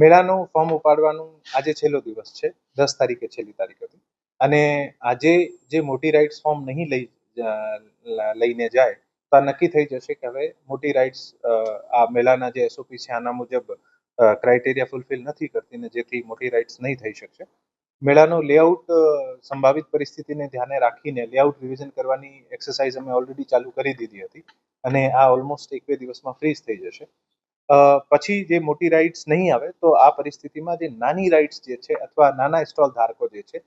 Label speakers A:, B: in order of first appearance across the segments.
A: મેળાનું ફોર્મ ઉપાડવાનું આજે છેલ્લો દિવસ છે, દસ તારીખે છેલ્લી તારીખ હતી. અને આજે જે મોટી રાઇડ્સ ફોર્મ નહીં લઈ લઈને જાય, તો આ નક્કી થઈ જશે કે હવે મોટી રાઇડ્સ આ મેળાના જે એસઓપી છે, આના મુજબ ક્રાઇટેરિયા ફૂલફિલ નથી કરતી ને જેથી મોટી રાઇડ્સ નહીં થઈ શકશે. મેળાનું લેઆઉટ સંભવિત પરિસ્થિતિને ધ્યાને રાખીને લેઆઉટ રિવિઝન કરવાની એક્સરસાઇઝ અમે ઓલરેડી ચાલુ કરી દીધી હતી. અને આ ઓલમોસ્ટ એક બે દિવસમાં ફ્રીઝ થઈ જશે. પછી જે મોટી રાઇડ્સ નહીં આવે, તો આ પરિસ્થિતિમાં જે નાની રાઇડ્સ જે છે અથવા નાના સ્ટોલ ધારકો જે છે,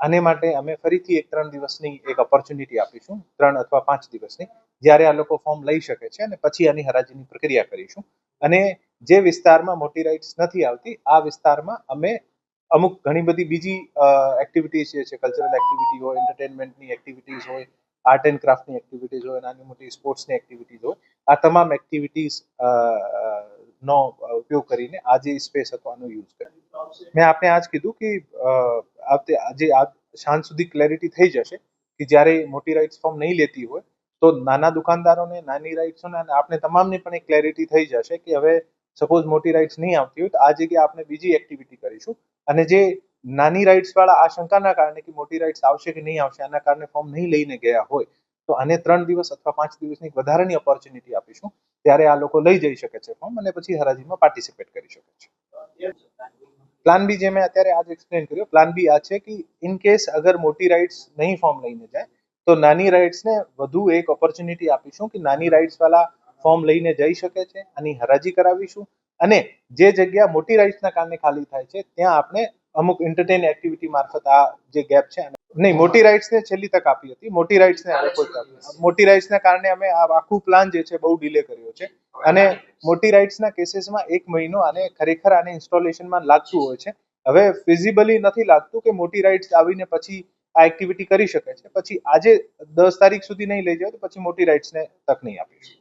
A: આને માટે અમે ફરીથી એક ત્રણ દિવસની એક ઓપોર્ચ્યુનિટી આપીશું, ત્રણ અથવા પાંચ દિવસની, જ્યારે આ લોકો ફોર્મ લઈ શકે છે અને પછી આની હરાજીની પ્રક્રિયા કરીશું. અને જે વિસ્તારમાં મોટી રાઇડ્સ નથી આવતી, આ વિસ્તારમાં અમે અમુક ઘણી બધી બીજી એક્ટિવિટીઝ જે છે કલ્ચરલ એક્ટિવિટી હોય એન્ટરટેનમેન્ટની એક્ટિવિટીઝ હોય આર્ટ એન્ડ ક્રાફ્ટની એક્ટિવિટીઝ હોય, નાની મોટી સ્પોર્ટ્સની એક્ટિવિટીઝ હોય, આ તમામ એક્ટિવિટીઝ નો ઉપયોગ કરીને આ જે સ્પેસ હતો આનો યુઝ કર્યો. મેં આપને આજ કીધું કે આજે આ સાંજ સુધી ક્લેરિટી થઈ જશે કે જ્યારે મોટી રાઇટ્સ ફોર્મ નહીં લેતી હોય, તો નાના દુકાનદારોને, નાની રાઇટ્સોને અને આપણે તમામને પણ એક ક્લેરિટી થઈ જશે કે હવે સપોઝ મોટી રાઇડ્સ નહીં આવતી હોય, તો આ જગ્યાએ આપણે બીજી એક્ટિવિટી કરીશું. અને જે નાની રાઇડ્સ વાળા આશંકાના કારણે કે મોટી રાઇડ્સ આવશે કે નહીં આવશે, આના કારણે ફોર્મ નહીં લઈને ગયા હોય, તો આને ત્રણ દિવસ અથવા પાંચ દિવસની વધારાની ઓપોર્ચ્યુનિટી આપીશું. ત્યારે આ લોકો લઈ જઈ શકે છે ફોર્મ અને પછી હરાજીમાં પાર્ટિસિપેટ કરી શકે છે. પ્લાન બી જે મેં અત્યારે આજ એક્સપ્લેન કર્યો પ્લાન બી આ છે કે ઇન કેસ અગર મોટી રાઇડ્સ નહીં ફોર્મ લઈને જાય, તો નાની રાઇડ્સને વધુ એક ઓપોર્ચ્યુનિટી આપીશું કે નાની રાઇડ્સ વાળા ફોર્મ લઈને જઈ શકે છે, આની હરાજી કરાવીશું અને જે જગ્યા મોટી રાઇડ્સના કારણે ખાલી થાય છે, ત્યાં આપણે અમુક એન્ટરટેન એક્ટિવિટી મારફત આ જે ગેપ છે નહીં, મોટી રાઇડ્સને છેલ્લી તક આપી હતી. મોટી રાઇડ્સને હવે કોઈ તક. મોટી રાઇડ્સના કારણે અમે આ આખું પ્લાન જે છે બહુ ડિલે કર્યો છે. અને મોટી રાઇડ્સના કેસીસમાં એક મહિનો આને ખરેખર આને ઇન્સ્ટોલેશનમાં લાગતું હોય છે. હવે ફિઝિબલી નથી લાગતું કે મોટી રાઇડ્સ આવીને પછી આ એક્ટિવિટી કરી શકે છે. પછી આજે દસ તારીખ સુધી નહીં લઈ જાય તો પછી મોટી રાઇડ્સને તક નહીં આપીશું